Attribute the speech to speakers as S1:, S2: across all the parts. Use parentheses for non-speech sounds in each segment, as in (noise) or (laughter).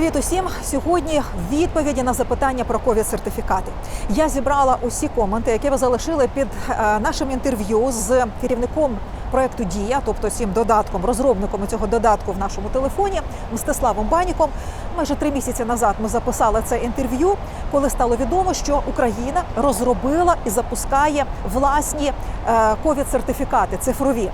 S1: Привіт усім! Сьогодні відповіді на запитання про ковід сертифікати. Я зібрала усі коменти, які ви залишили під е, нашим інтерв'ю з керівником проекту Дія, тобто цим додатком, розробником цього додатку в нашому телефоні Мстиславом Баніком. Майже три місяці назад ми записали це інтерв'ю, коли стало відомо, що Україна розробила і запускає власні ковід сертифікати цифрові.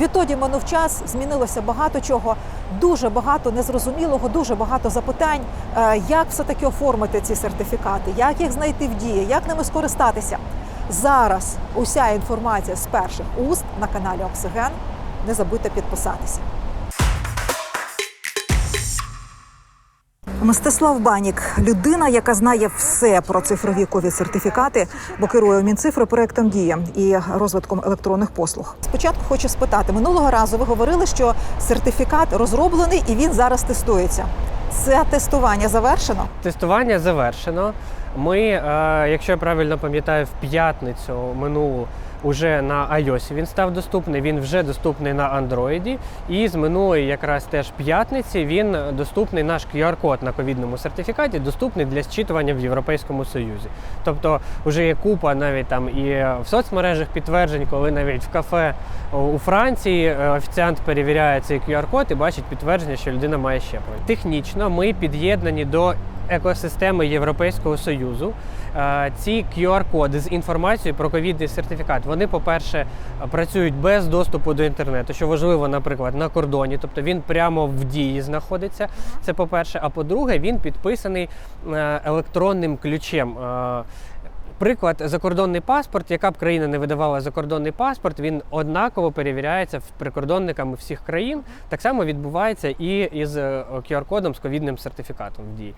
S1: Відтоді минув час, змінилося багато чого, дуже багато незрозумілого, дуже багато запитань, е, як все таки оформити ці сертифікати, як їх знайти в дії, як ними скористатися. Зараз уся інформація з перших уст на каналі Оксиген. Не забудьте підписатися. Мстислав Банік людина, яка знає все про цифрові ковід сертифікати, бо керує Мінцифри проектом Дія і розвитком електронних послуг. Спочатку хочу спитати минулого разу. Ви говорили, що сертифікат розроблений і він зараз тестується. Це тестування завершено.
S2: Тестування завершено. Ми, е, якщо я правильно пам'ятаю, в п'ятницю минулу уже на iOS він став доступний. Він вже доступний на Android. І з минулої якраз теж п'ятниці він доступний наш QR-код на ковідному сертифікаті, доступний для зчитування в Європейському Союзі. Тобто, вже є купа навіть там і в соцмережах підтверджень, коли навіть в кафе у Франції е, офіціант перевіряє цей QR-код і бачить підтвердження, що людина має щеплення. Технічно ми під'єднані до екосистеми Європейського Союзу. Е, Ці QR-коди з інформацією про ковідний сертифікат, вони, по-перше, працюють без доступу до інтернету, що важливо, наприклад, на кордоні, тобто він прямо в дії знаходиться. Це по-перше. А по-друге, він підписаний е, електронним ключем. Е, Приклад, закордонний паспорт, яка б країна не видавала закордонний паспорт, він однаково перевіряється прикордонниками всіх країн. Так само відбувається і із QR-кодом з ковідним сертифікатом в дії.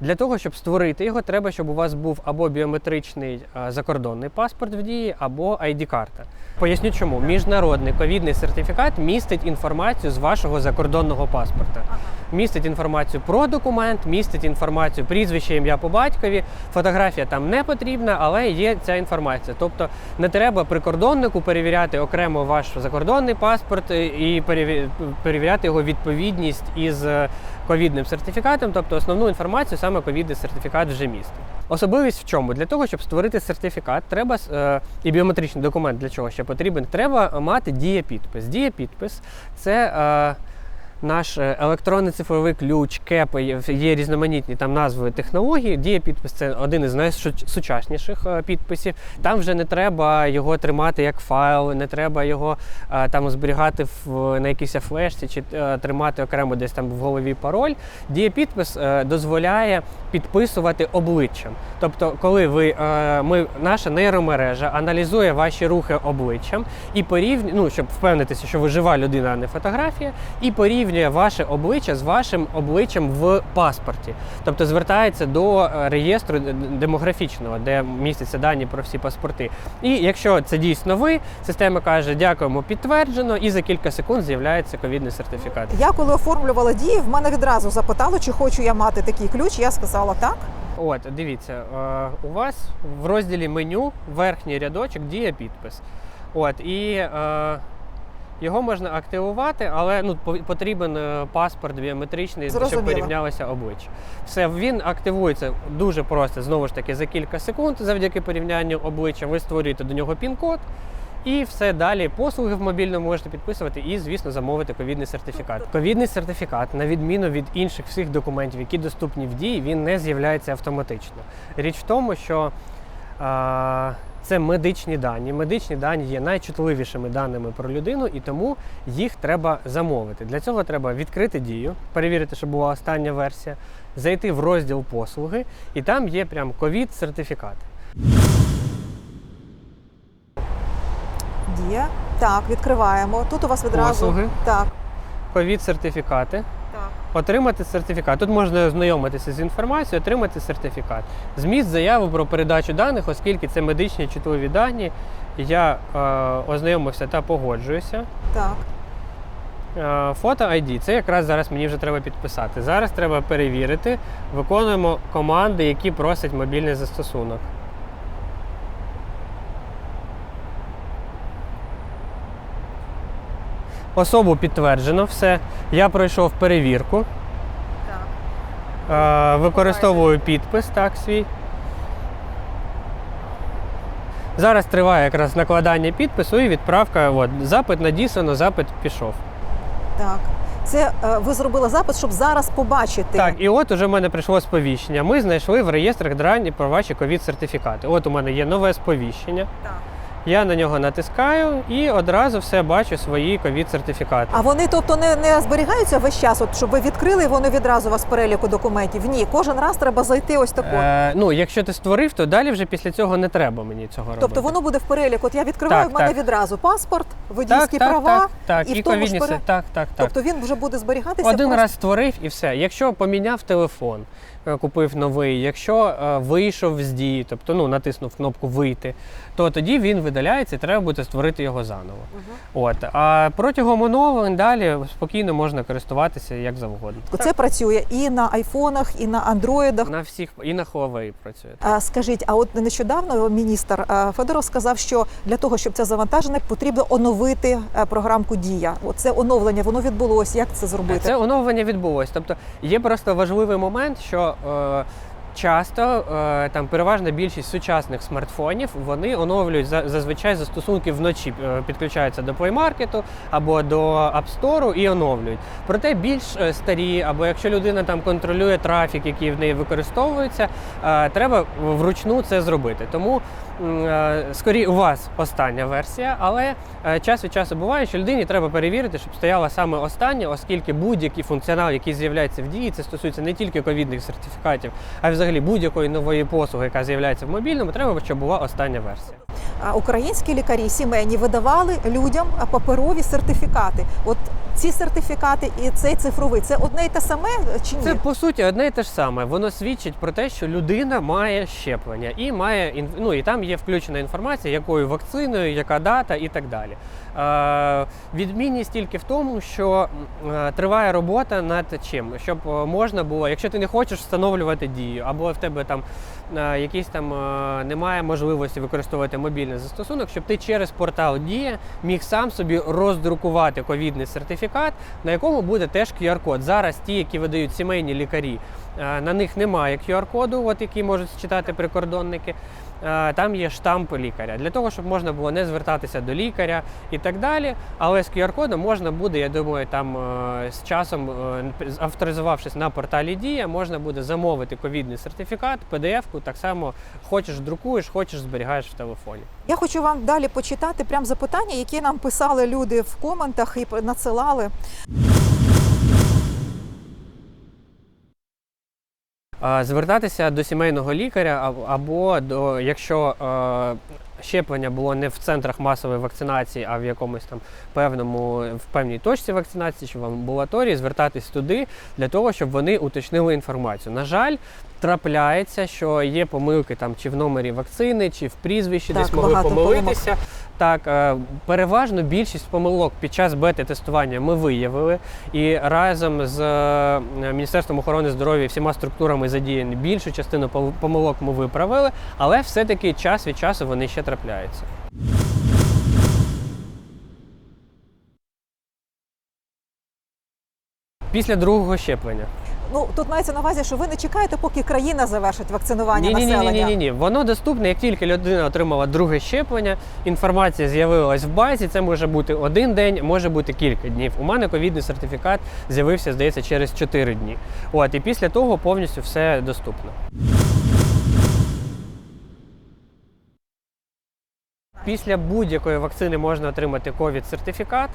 S2: Для того, щоб створити його, треба, щоб у вас був або біометричний е, закордонний паспорт в дії, або ID-карта. Поясню, чому міжнародний ковідний сертифікат містить інформацію з вашого закордонного паспорта. Містить інформацію про документ, містить інформацію прізвище, ім'я по батькові. Фотографія там не потрібна, але є ця інформація. Тобто не треба прикордоннику перевіряти окремо ваш закордонний паспорт е, і переві- перевіряти його відповідність із е, ковідним сертифікатом. Тобто основну інформацію саме ковідний сертифікат вже містить. Особливість в чому? Для того, щоб створити сертифікат, треба е, і біометричний документ для чого ще потрібен, треба мати дієпідпис. Дієпідпис це. Е, наш е, електронний цифровий ключ, КЕП, є різноманітні там назви технології. Дієпідпис це один із найсучасніших е, підписів. Там вже не треба його тримати як файл, не треба його е, там зберігати в на якійсь флешці чи тримати окремо десь там в голові пароль. Е, дозволяє підписувати обличчям. Тобто, коли ви ми наша нейромережа аналізує ваші рухи обличчям і порівнює, ну щоб впевнитися, що ви жива людина, а не фотографія, і порівнює ваше обличчя з вашим обличчям в паспорті. Тобто звертається до е, реєстру демографічного, де містяться дані про всі паспорти. І якщо це дійсно ви, система каже, дякуємо, підтверджено, і за кілька секунд з'являється ковідний сертифікат.
S1: Я коли оформлювала дії, в мене відразу запитали, чи хочу я мати такий ключ. Я сказала так.
S2: От, дивіться, е, у вас в розділі меню верхній рядочок діє підпис. От, і е, його можна активувати, але ну, потрібен е, паспорт біометричний, щоб
S1: Зрозуміло.
S2: порівнялося обличчя. Все, він активується дуже просто, знову ж таки, за кілька секунд завдяки порівнянню обличчя. Ви створюєте до нього пін-код. І все далі послуги в мобільному можете підписувати і, звісно, замовити ковідний сертифікат. Ковідний сертифікат, на відміну від інших всіх документів, які доступні в дії, він не з'являється автоматично. Річ в тому, що це медичні дані. Медичні дані є найчутливішими даними про людину, і тому їх треба замовити. Для цього треба відкрити дію, перевірити, що була остання версія, зайти в розділ послуги, і там є прям ковід-сертифікат.
S1: Дія. Так, відкриваємо. Тут у вас відразу
S2: Послуги.
S1: так.
S2: Ковід-сертифікати. Отримати сертифікат. Тут можна ознайомитися з інформацією, отримати сертифікат. Зміст заяви про передачу даних, оскільки це медичні чутливі дані. Я е, ознайомився та погоджуюся.
S1: Так.
S2: Е, Фото ID це якраз зараз мені вже треба підписати. Зараз треба перевірити. Виконуємо команди, які просить мобільний застосунок. Особу підтверджено, все. Я пройшов перевірку.
S1: Так.
S2: Е, використовую підпис так свій. Зараз триває якраз накладання підпису і відправка. От, запит надіслано, запит пішов.
S1: Так. Це е, ви зробили запит, щоб зараз побачити.
S2: Так, і от уже в мене прийшло сповіщення. Ми знайшли в реєстрах дані про ваші ковід-сертифікати. От у мене є нове сповіщення.
S1: Так.
S2: Я на нього натискаю і одразу все бачу свої ковід-сертифікати.
S1: А вони, тобто, не, не зберігаються весь час, от щоб ви відкрили, і вони відразу у вас переліку документів. Ні, кожен раз треба зайти ось тако.
S2: Е, ну, якщо ти створив, то далі вже після цього не треба мені цього робити.
S1: Тобто воно буде в переліку. От я відкриваю,
S2: Так,
S1: в мене
S2: так.
S1: відразу паспорт, водійські
S2: так,
S1: права.
S2: так, так,
S1: і
S2: і,
S1: ж
S2: ковідні
S1: пере-
S2: так, так, так.
S1: Тобто він вже буде зберігатися.
S2: Один
S1: просто-
S2: раз створив і все. Якщо поміняв телефон, е, купив новий, якщо е, вийшов з дії, тобто ну, натиснув кнопку вийти, то тоді він видаляється і треба буде створити його заново. От. А протягом оновлень далі спокійно можна користуватися як завгодно.
S1: Це працює і на айфонах, і на андроїдах.
S2: На всіх і на Huawei працює.
S1: А, Скажіть, а от нещодавно міністр Федоров сказав, що для того, щоб це завантажене, потрібно оновити е, програмку Дія. Оце оновлення, воно відбулося. Як це зробити?
S2: Це оновлення відбулось. Тобто є просто важливий момент, що е, часто е, там переважна більшість сучасних смартфонів вони оновлюють за- зазвичай застосунки вночі, е, підключаються до Play Market або до App Store і оновлюють. Проте більш е, старі, або якщо людина там контролює трафік, який в неї використовується, треба вручну це зробити. Тому е, скорі у вас остання версія, але е, час від часу буває, що людині треба перевірити, щоб стояла саме остання, оскільки будь-який функціонал, який з'являється в дії, це стосується не тільки ковідних сертифікатів, а й взагалі будь-якої нової послуги, яка з'являється в мобільному, треба, щоб була остання версія.
S1: А Українські лікарі сімейні видавали людям паперові сертифікати. От ці сертифікати і цей цифровий це одне й те саме чи ні?
S2: Це по суті одне і те ж саме. Воно свідчить про те, що людина має щеплення і має ну, і там є включена інформація, якою вакциною, яка дата і так далі. Е, відмінність тільки в тому, що е, триває робота над чим, щоб е, можна було, якщо ти не хочеш встановлювати дію, або в тебе там якісь там немає можливості використовувати мобільний застосунок, щоб ти через портал Дія міг сам собі роздрукувати ковідний сертифікат, на якому буде теж QR-код. Зараз ті, які видають сімейні лікарі, на них немає QR-коду, от який можуть читати прикордонники. Е, Там є штамп лікаря для того, щоб можна було не звертатися до лікаря і так далі. Але з QR-кодом можна буде, я думаю, там е, з часом, е, авторизувавшись на порталі Дія, можна буде замовити ковідний сертифікат, PDF-ку, так само хочеш друкуєш, хочеш зберігаєш в телефоні.
S1: Я хочу вам далі почитати прям запитання, які нам писали люди в коментах і надсилали.
S2: Звертатися до сімейного лікаря або до якщо е, щеплення було не в центрах масової вакцинації, а в якомусь там певному в певній точці вакцинації чи в амбулаторії, звертатись туди для того, щоб вони уточнили інформацію. На жаль, трапляється, що є помилки там чи в номері вакцини, чи в прізвищі
S1: Так,
S2: десь могли помилитися. Так, е, переважно більшість помилок під час бета-тестування ми виявили, і разом з е, Міністерством охорони здоров'я і всіма структурами задіяні більшу частину помилок ми виправили, але все-таки час від часу вони ще трапляються. Після другого щеплення.
S1: Ну тут мається на увазі, що ви не чекаєте, поки країна завершить вакцинування
S2: Ні, ні, ні, ні, ні, ні. Воно доступне, як тільки людина отримала друге щеплення, інформація з'явилась в базі. Це може бути один день, може бути кілька днів. У мене ковідний сертифікат з'явився, здається, через 4 дні. От і після того повністю все доступно. Після будь-якої вакцини можна отримати ковід-сертифікат.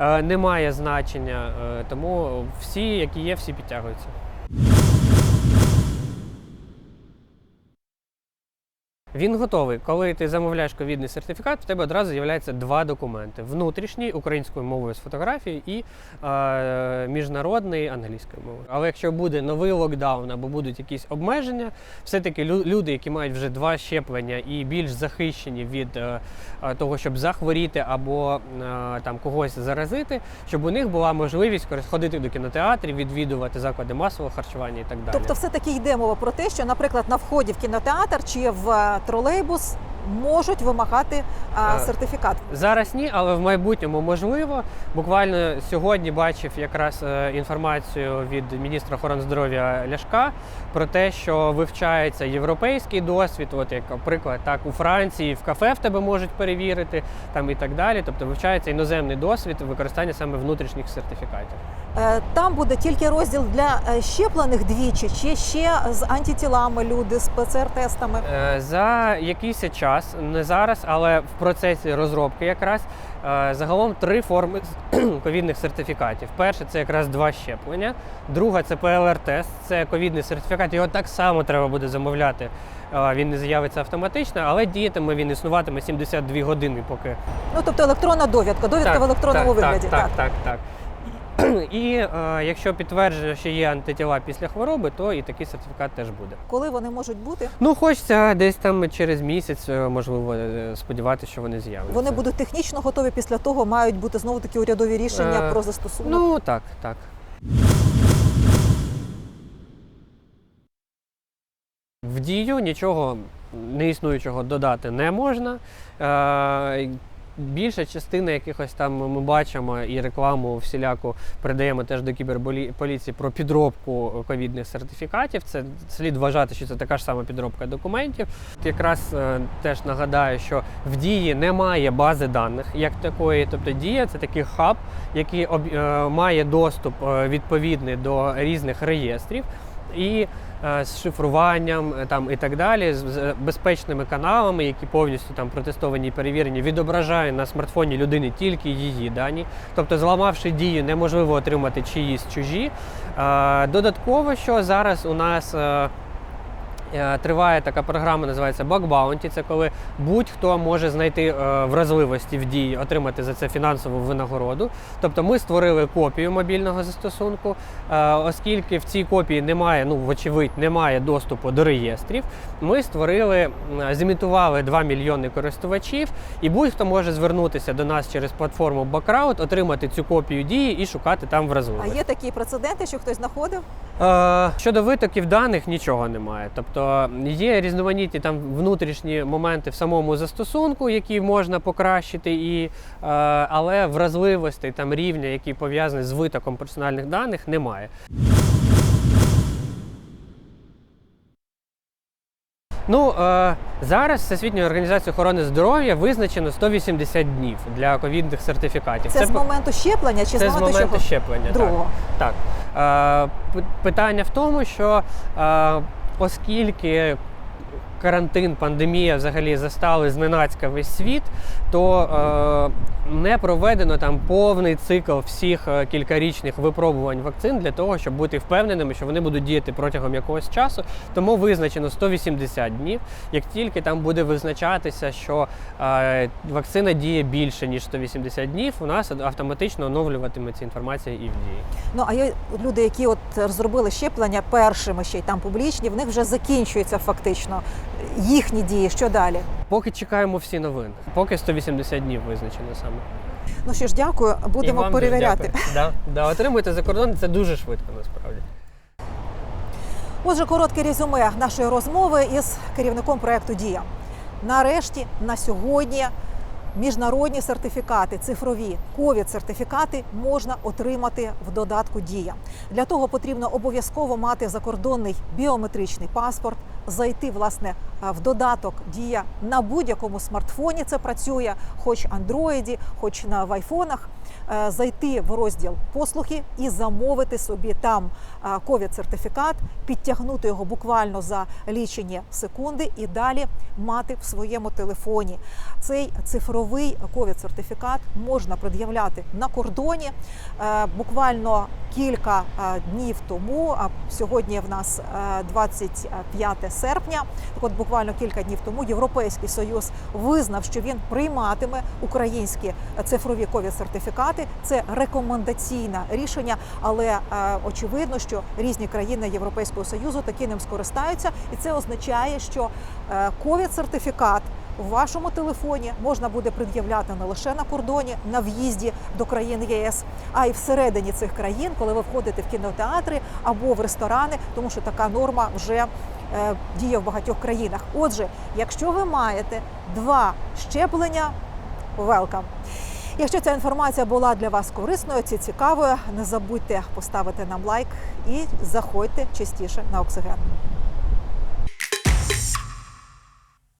S2: Е, Немає значення, е, тому всі, які є, всі підтягуються. Він готовий. Коли ти замовляєш ковідний сертифікат, в тебе одразу з'являється два документи: внутрішній українською мовою з фотографією і е, міжнародний англійською мовою. Але якщо буде новий локдаун або будуть якісь обмеження, все-таки лю- люди, які мають вже два щеплення і більш захищені від е, е, того, щоб захворіти або е, там когось заразити, щоб у них була можливість ходити до кінотеатрів, відвідувати заклади масового харчування і так далі.
S1: Тобто, все таки йде мова про те, що, наприклад, на вході в кінотеатр чи в е, тролейбус можуть вимагати а,
S2: Е,
S1: сертифікат.
S2: Зараз ні, але в майбутньому можливо. Буквально сьогодні бачив якраз е, інформацію від міністра охорони здоров'я Ляшка про те, що вивчається європейський досвід. От як приклад, так у Франції в кафе в тебе можуть перевірити там і так далі. Тобто вивчається іноземний досвід використання саме внутрішніх сертифікатів.
S1: Е, Там буде тільки розділ для е, щеплених двічі, чи ще з антитілами люди, з ПЦР-тестами.
S2: Е, За якийсь час, не зараз, але в процесі розробки якраз е, загалом три форми ковідних сертифікатів. Перше це якраз два щеплення. Друга це ПЛР-тест, це ковідний сертифікат. Його так само треба буде замовляти. Е, Він не з'явиться автоматично, але діятиме він існуватиме 72 години, поки
S1: Ну тобто електронна довідка, довідка в електронному
S2: так,
S1: вигляді.
S2: Так, так, так. так. (clears throat) І е, якщо підтверджено, що є антитіла після хвороби, то і такий сертифікат теж буде.
S1: Коли вони можуть бути,
S2: Ну, хочеться десь там через місяць, е, можливо, е, сподіватися, що вони з'являться.
S1: вони будуть технічно готові. Після того мають бути знову такі урядові рішення
S2: Е,
S1: про застосунок.
S2: Ну так, так. В дію нічого неіснуючого додати не можна. Е, Більша частина якихось там ми бачимо і рекламу всіляку передаємо теж до кіберполіції про підробку ковідних сертифікатів. Це слід вважати, що це така ж сама підробка документів. Якраз е, теж нагадаю, що в дії немає бази даних як такої. Тобто дія це такий хаб, який об- е, має доступ е, відповідний до різних реєстрів. І е, з шифруванням е, там і так далі, з, безпечними каналами, які повністю там протестовані і перевірені, відображає на смартфоні людини тільки її дані. Тобто, зламавши дію, неможливо отримати чиїсь чужі. Е, додатково, що зараз у нас. Е, Триває така програма, називається Bounty. Це коли будь-хто може знайти е, вразливості в дії, отримати за це фінансову винагороду. Тобто ми створили копію мобільного застосунку, е, оскільки в цій копії немає, ну вочевидь, немає доступу до реєстрів. Ми створили, зімітували 2 мільйони користувачів, і будь-хто може звернутися до нас через платформу Backraut, отримати цю копію дії і шукати там
S1: А є такі прецеденти, що хтось знаходив?
S2: Щодо витоків даних нічого немає. Тобто є різноманітні там внутрішні моменти в самому застосунку, які можна покращити, і, е, але вразливостей там рівня, який пов'язаний з витоком персональних даних, немає. Ну, е, зараз Всесвітньою організацією охорони здоров'я визначено 180 днів для ковідних сертифікатів.
S1: Це, з моменту щеплення чи
S2: це
S1: з моменту,
S2: моменту
S1: чого?
S2: щеплення.
S1: другого?
S2: Так. так. Е, питання в тому, що е, оскільки карантин, пандемія взагалі застали зненацька весь світ, то е, не проведено там повний цикл всіх е, кількарічних випробувань вакцин для того, щоб бути впевненими, що вони будуть діяти протягом якогось часу. Тому визначено 180 днів. Як тільки там буде визначатися, що е, вакцина діє більше ніж 180 днів, у нас автоматично оновлюватиметься інформація і в дії.
S1: Ну а є люди, які от зробили щеплення першими, ще й там публічні, в них вже закінчується фактично їхні дії. Що далі?
S2: Поки чекаємо всі новини, поки 180 днів визначено саме.
S1: Ну що ж, дякую,
S2: І
S1: будемо
S2: вам дуже
S1: перевіряти.
S2: дякую. Да, да, отримуйте за кордон, це дуже швидко насправді.
S1: Отже, коротке резюме нашої розмови із керівником проекту Дія. Нарешті на сьогодні міжнародні сертифікати, цифрові ковід-сертифікати можна отримати в додатку Дія. Для того потрібно обов'язково мати закордонний біометричний паспорт, зайти власне в додаток Дія на будь-якому смартфоні. Це працює, хоч Андроїді, хоч на вайфонах. айфонах. Е, Зайти в розділ послуги і замовити собі там ковід-сертифікат, підтягнути його буквально за лічені секунди і далі мати в своєму телефоні. Цей цифровий ковід-сертифікат можна пред'являти на кордоні. Е, Буквально кілька е, днів тому, а сьогодні в нас е, 25 серпня. Так от буквально кілька днів тому Європейський союз визнав, що він прийматиме українські цифрові ковід-сертифікати. Це рекомендаційне рішення, але е, очевидно, що різні країни Європейського союзу таки ним скористаються, і це означає, що е, ковід-сертифікат в вашому телефоні можна буде пред'являти не лише на кордоні, на в'їзді до країн ЄС, а й всередині цих країн, коли ви входите в кінотеатри або в ресторани, тому що така норма вже е, діє в багатьох країнах. Отже, якщо ви маєте два щеплення, welcome. Якщо ця інформація була для вас корисною, чи цікавою, не забудьте поставити нам лайк і заходьте частіше на оксиген.